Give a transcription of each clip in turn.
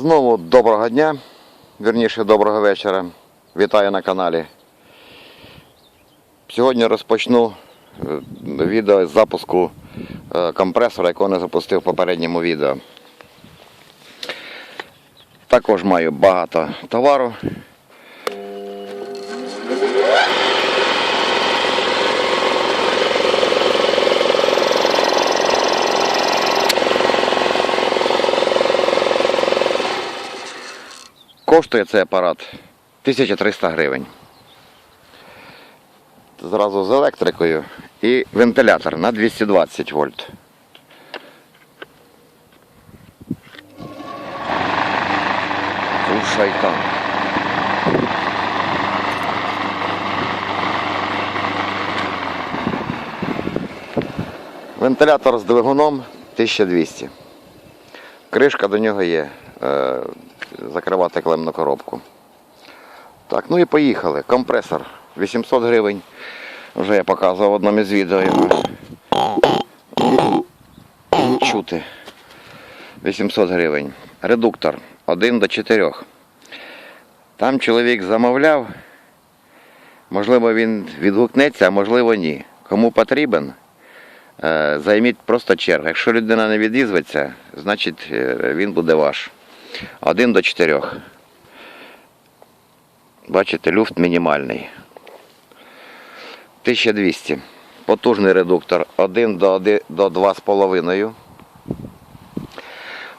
Знову доброго дня, вірніше доброго вечора. Вітаю на каналі. Сьогодні розпочну е, відео з запуску е, компресора, якого не запустив в попередньому відео. Також маю багато товару. Коштує цей апарат 1300 гривень. Зразу з електрикою і вентилятор на 220 вольт. У шайтан. Вентилятор з двигуном 1200. Кришка до нього є. Закривати клемну коробку. Так, ну і поїхали. Компресор 800 гривень. Вже я показував в одному із відео його. Чути. 800 гривень. Редуктор 1 до 4. Там чоловік замовляв. Можливо, він відгукнеться, а можливо ні. Кому потрібен, е, займіть просто чергу. Якщо людина не відізветься, значить е, він буде ваш. 1 до 4. Бачите, люфт мінімальний. 1200. Потужний редуктор 1 до 2,5.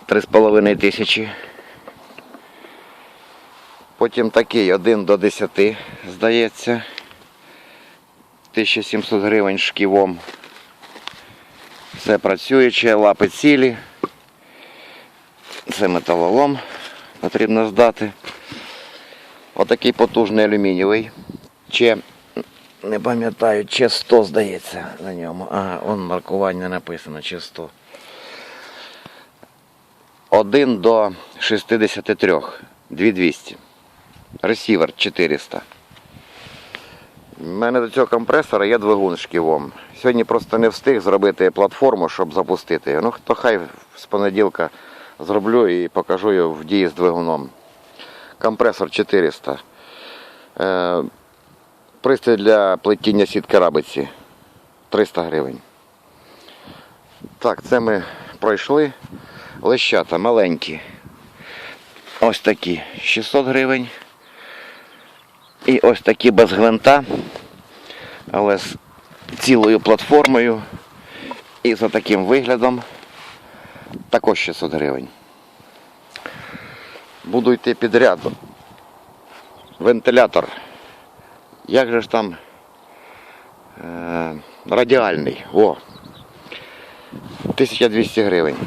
3,5 тисячі. Потім такий 1 до 10, здається. 1700 гривень шківом. Все працююче, лапи цілі. Це металолом потрібно здати. Отакий потужний алюмінієвий. Чи не пам'ятаю, чи 100 здається на ньому. Ага, он маркування написано, чи 100. 1 до 63. 2200. Ресівер 400. У мене до цього компресора є двигун з шківом. Сьогодні просто не встиг зробити платформу, щоб запустити. Ну, то хай з понеділка зроблю і покажу його в дії з двигуном. Компресор 400. Е, пристрій для плетіння сітки рабиці 300 гривень. Так, це ми пройшли. Лещата маленькі. Ось такі 600 гривень. І ось такі без гвинта, але з цілою платформою і за таким виглядом також 600 гривень. Буду йти підряд. Вентилятор. Як же ж там е, радіальний? О! 1200 гривень.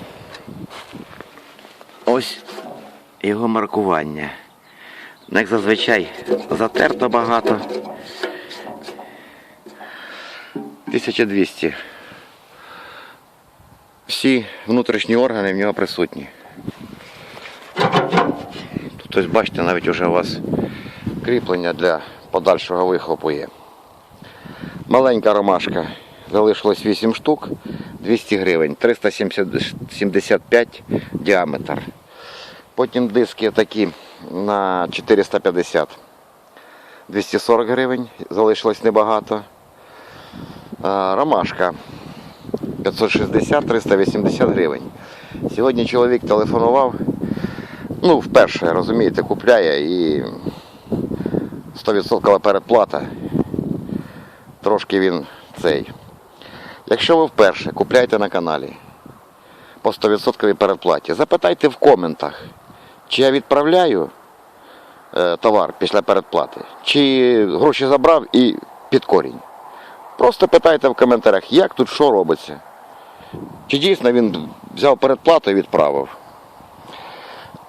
Ось його маркування. Як зазвичай затерто багато. 1200. Всі внутрішні органи в нього присутні. Тут ось бачите, навіть вже у вас кріплення для подальшого вихлопу є. Маленька ромашка. Залишилось 8 штук, 200 гривень, 375 діаметр. Потім диски такі на 450. 240 гривень, залишилось небагато. Ромашка 560-380 гривень. Сьогодні чоловік телефонував. Ну, вперше, розумієте, купляє і 100% передплата. Трошки він цей. Якщо ви вперше купляєте на каналі по 100% передплаті, запитайте в коментах, чи я відправляю е, товар після передплати, чи гроші забрав і під корінь. Просто питайте в коментарях, як тут що робиться. Чи дійсно він взяв передплату і відправив.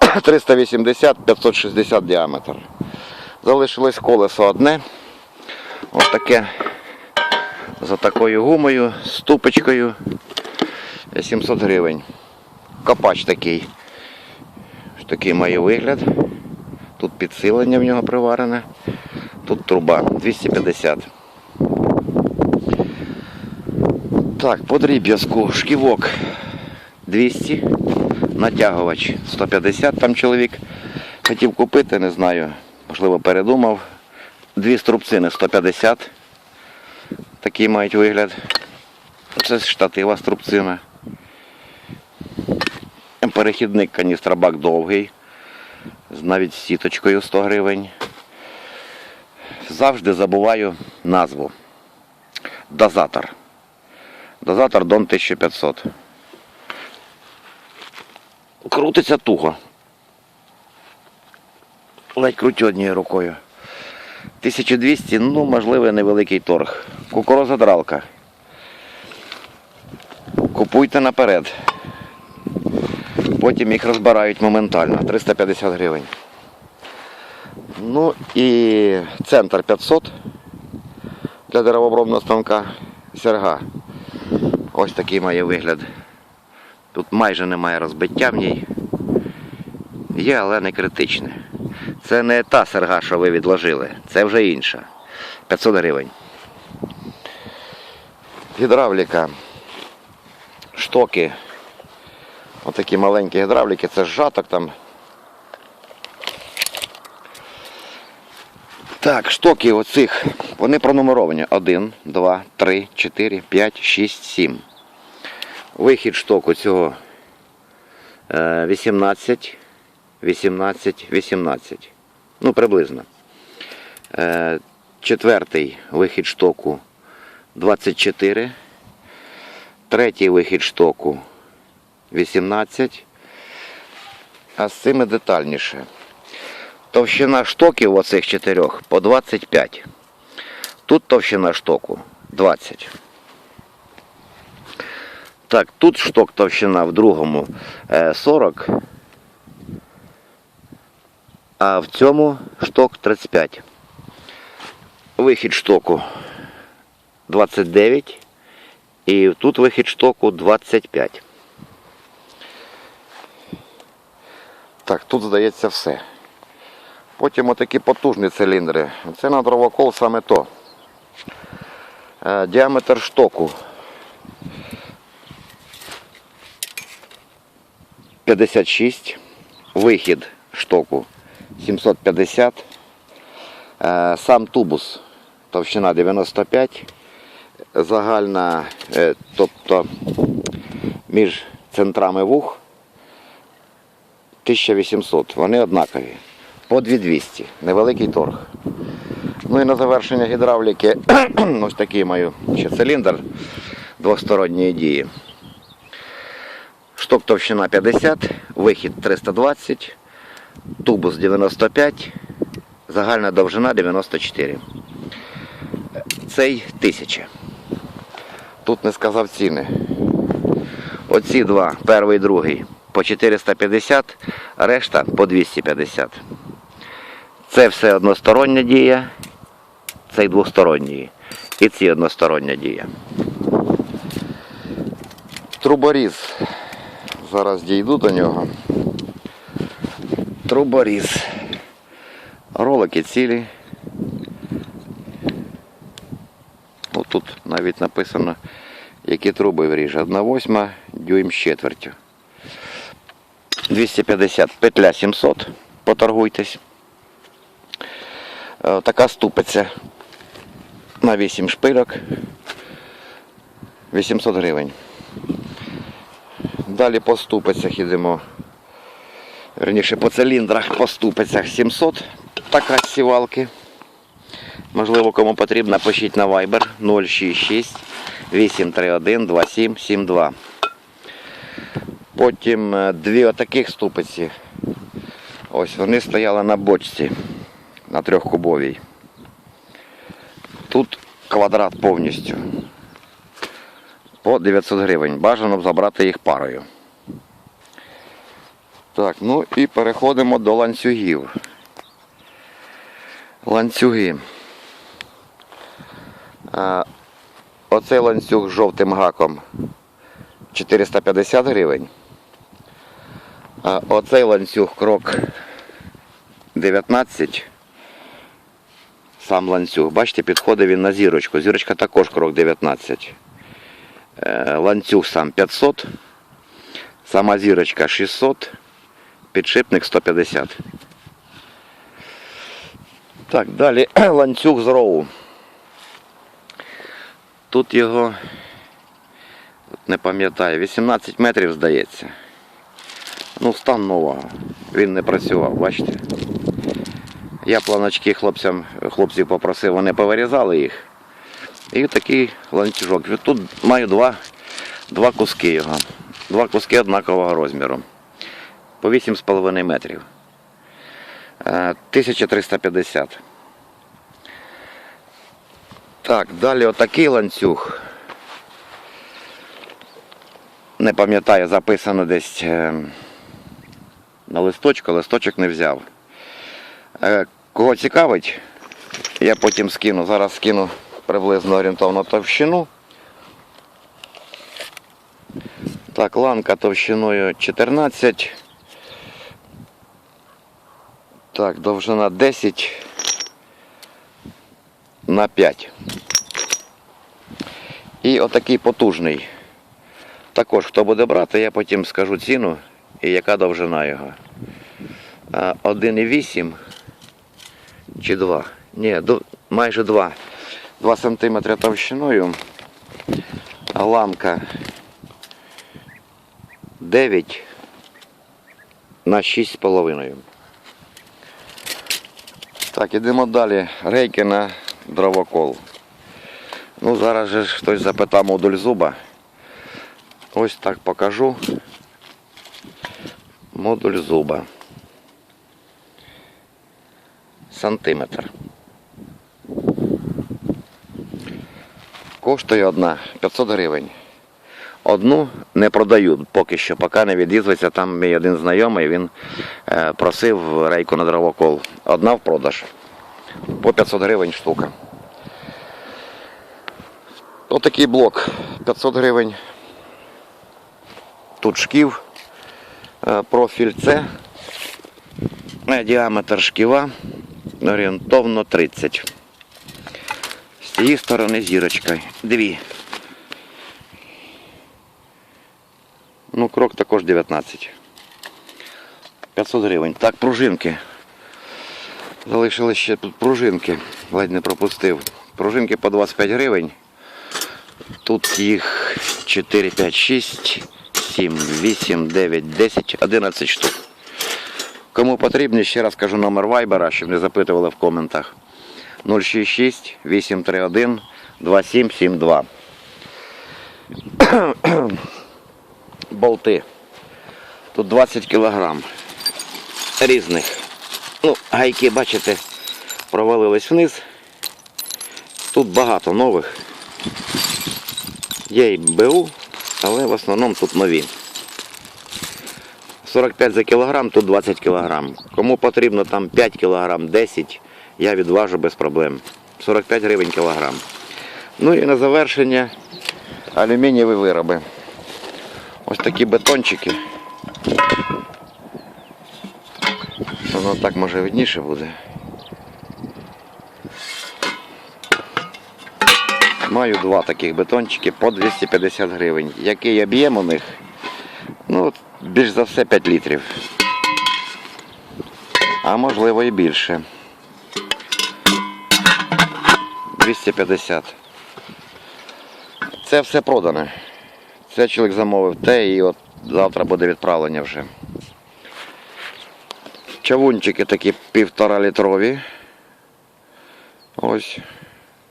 380-560 діаметр. Залишилось колесо одне. Ось таке за такою гумою, ступочкою 700 гривень. Копач такий. Такий має вигляд. Тут підсилення в нього приварене. Тут труба 250. Так, по дріб'язку шківок 200. Натягувач 150 там чоловік хотів купити, не знаю, можливо передумав. Дві струбцини 150. Такі мають вигляд. Це штатива струбцина. Перехідник каністрабак довгий. з Навіть сіточкою 100 гривень. Завжди забуваю назву. Дозатор. Дозатор Дон 1500. Крутиться туго. Ледь крутю однією рукою. 1200, ну, можливо, невеликий торг. Кукуруза дралка. Купуйте наперед. Потім їх розбирають моментально. 350 гривень. Ну і центр 500 для деревообробного станка. Серга. Ось такий має вигляд. Тут майже немає розбиття в ній. Є, але не критичне. Це не та серга, що ви відложили. Це вже інша. 500 гривень. Гідравліка. Штоки. Отакі маленькі гідравліки, це жаток там. Так, штоки оцих, вони пронумеровані. 1, 2, 3, 4, 5, 6, 7. Вихід штоку цього е, 18, 18, 18. Ну, приблизно. Е, Четвертий вихід штоку 24. Третій вихід штоку 18. А з цими детальніше. Товщина штоків оцих чотирьох по 25. Тут товщина штоку 20. Так, тут шток товщина в другому е, 40, а в цьому шток 35. Вихід штоку 29 і тут вихід штоку 25. Так, тут здається все. Потім отакі потужні циліндри. Це на дровокол саме то. Е, Діаметр штоку 56. Вихід штоку 750. Е, Сам тубус товщина 95. Загальна, е, тобто між центрами вух 1800. Вони однакові. По 2200. Невеликий торг. Ну і на завершення гідравліки ось такий маю ще циліндр двосторонньої дії. Шток товщина 50, вихід 320, тубус 95, загальна довжина 94. Цей 1000. Тут не сказав ціни. Оці два, перший і другий, по 450, решта по 250. Це все одностороння дія, цей двосторонній. І ці одностороння дія. Труборіз. Зараз дійду до нього. Труборіз. Ролики цілі. Ну, тут навіть написано, які труби вріже. 1,8 дюйм з четвертю. 250, петля 700. Поторгуйтесь. Е, Така ступиця на 8 шпильок. 800 гривень. Далі по ступицях йдемо. Верніше по циліндрах по ступицях 700. Така сівалки. Можливо, кому потрібно, пишіть на Viber 066 831 2772. Потім е, дві отаких ступиці. Ось вони стояли на бочці на трьохкубовій. Тут квадрат повністю. По 900 гривень. Бажано б забрати їх парою. Так, ну і переходимо до ланцюгів. Ланцюги. Оцей ланцюг з жовтим гаком 450 гривень. А оцей ланцюг крок 19. Сам ланцюг. Бачите, підходить він на зірочку. Зірочка також крок 19. Е, Ланцюг сам 500. Сама зірочка 600, підшипник 150. Так, далі ланцюг з роу. Тут його, не пам'ятаю, 18 метрів здається. Ну, стан нового. Він не працював, бачите? Я планочки хлопцям, хлопців попросив, вони повирізали їх. І такий ланцюжок. Тут маю два, два куски його. Два куски однакового розміру. По 8,5 метрів. Е, 1350. Так, далі отакий ланцюг. Не пам'ятаю, записано десь е, на листочку, листочок не взяв. Кого цікавить, я потім скину. Зараз скину приблизно орієнтовну товщину. Так, ланка товщиною 14. Так, довжина 10 на 5. І отакий потужний. Також хто буде брати, я потім скажу ціну і яка довжина його. 1,8 чи 2? Ні, до- майже 2. 2 см товщиною. Ламка 9 на 6,5. Так, ідемо далі. Рейки на дровокол. Ну, зараз же хтось запитав модуль зуба. Ось так покажу. Модуль зуба. Сантиметр. Коштує одна 500 гривень. Одну не продають поки що, поки не відізветься. Там мій один знайомий, він е, просив рейку на дровокол. Одна в продаж. По 500 гривень штука. Отакий блок 500 гривень. Тут шків, е, профіль С, Е, діаметр шківа орієнтовно 30. З цієї сторони зірочка. Дві. Ну, крок також 19. 500 гривень. Так, пружинки. Залишили ще тут пружинки. Ледь не пропустив. Пружинки по 25 гривень. Тут їх 4, 5, 6, 7, 8, 9, 10, 11 штук. Кому потрібні, ще раз кажу номер вайбера, щоб не запитували в коментах. 066 831 2772. Болти. Тут 20 кілограм різних. Ну, гайки, бачите, провалились вниз. Тут багато нових. Є і БУ, але в основному тут нові. 45 за кілограм, тут 20 кілограм. Кому потрібно там 5 кілограм, 10, я відважу без проблем. 45 гривень кілограм. Ну і на завершення алюмінієві вироби. Ось такі бетончики. Воно так може видніше буде. Маю два таких бетончики по 250 гривень. Який об'єм у них? Ну, більш за все 5 літрів. А можливо і більше. 250. Це все продане. Це чоловік замовив те і от завтра буде відправлення вже. Чавунчики такі півтора літрові. Ось.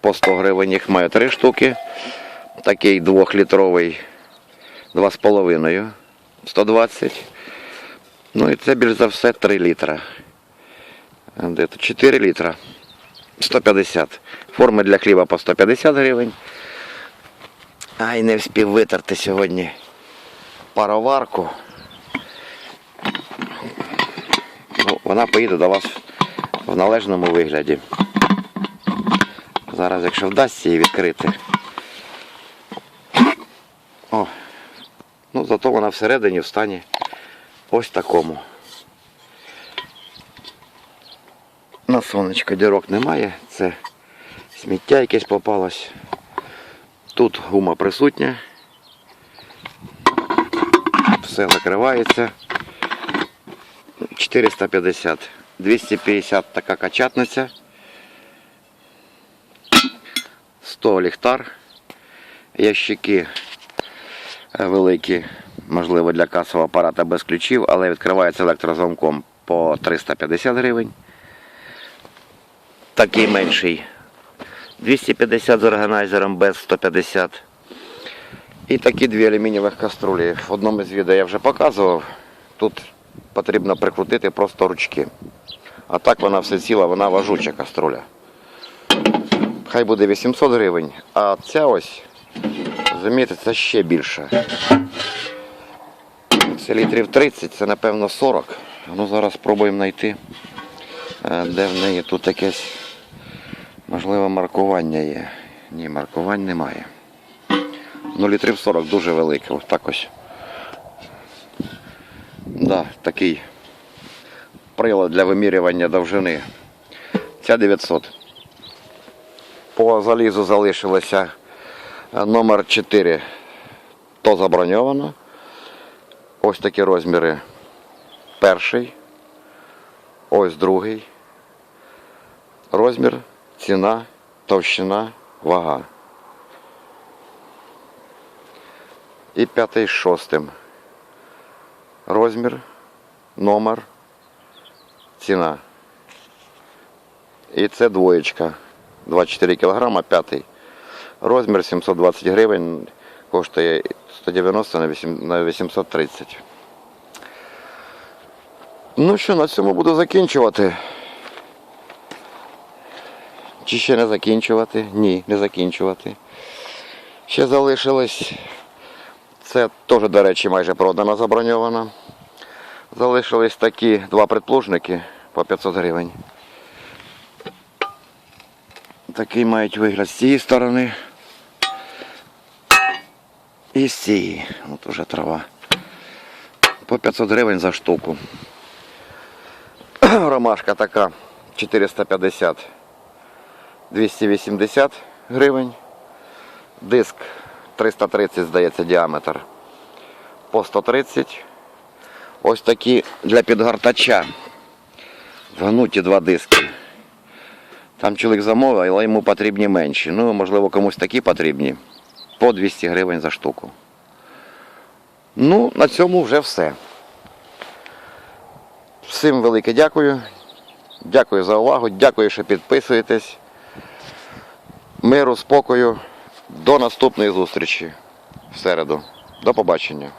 По 100 гривень їх маю три штуки. Такий двохлітровий 2,5. 120. Ну і це більш за все 3 літра. Де тут 4 літра. 150. Форми для хліба по 150 гривень. Ай, не встиг витерти сьогодні пароварку. Ну, вона поїде до вас в належному вигляді. Зараз, якщо вдасться її відкрити. О, ну зато вона всередині в стані ось такому. На сонечко дірок немає, це сміття якесь попалось. Тут гума присутня. все закривається. 450. 250 така качатниця. 100 ліхтар. Ящики е, великі, можливо, для касового апарата без ключів, але відкривається електрозамком по 350 гривень. Такий менший. 250 з органайзером без 150. І такі дві алюмінієвих каструлі. В одному з відео я вже показував. Тут потрібно прикрутити просто ручки. А так вона все ціла, вона важуча каструля. Хай буде 800 гривень, а ця ось, це ще більше. Це літрів 30, це напевно 40. Ну зараз спробуємо знайти, е, де в неї тут якесь, можливо, маркування є. Ні, маркувань немає. Ну, літрів 40 дуже велике, ось так ось. Да, такий прилад для вимірювання довжини. Ця 900. По залізу залишилося е, номер 4. То заброньовано. Ось такі розміри. Перший. Ось другий. Розмір, ціна, товщина, вага. І п'ятий з шостим. Розмір, номер, ціна. І це двоєчка. 24 кг, п'ятий. Розмір 720 гривень, коштує 190 на 8 на 830. Ну що, на цьому буду закінчувати. Чи ще не закінчувати? Ні, не закінчувати. Ще залишилось. Це теж, до речі, майже продано, заброньовано. Залишились такі два предплужники по 500 гривень. Такий мають вигляд з цієї сторони. І з цієї. От уже трава. По 500 гривень за штуку. Ромашка така 450. 280 гривень. Диск 330, здається, діаметр. По 130. Ось такі для підгортача. Згнуті два диски. Там чоловік замовив, але йому потрібні менші. Ну, можливо, комусь такі потрібні. По 200 гривень за штуку. Ну, на цьому вже все. Всім велике дякую. Дякую за увагу. Дякую, що підписуєтесь. Миру, спокою. До наступної зустрічі в середу. До побачення.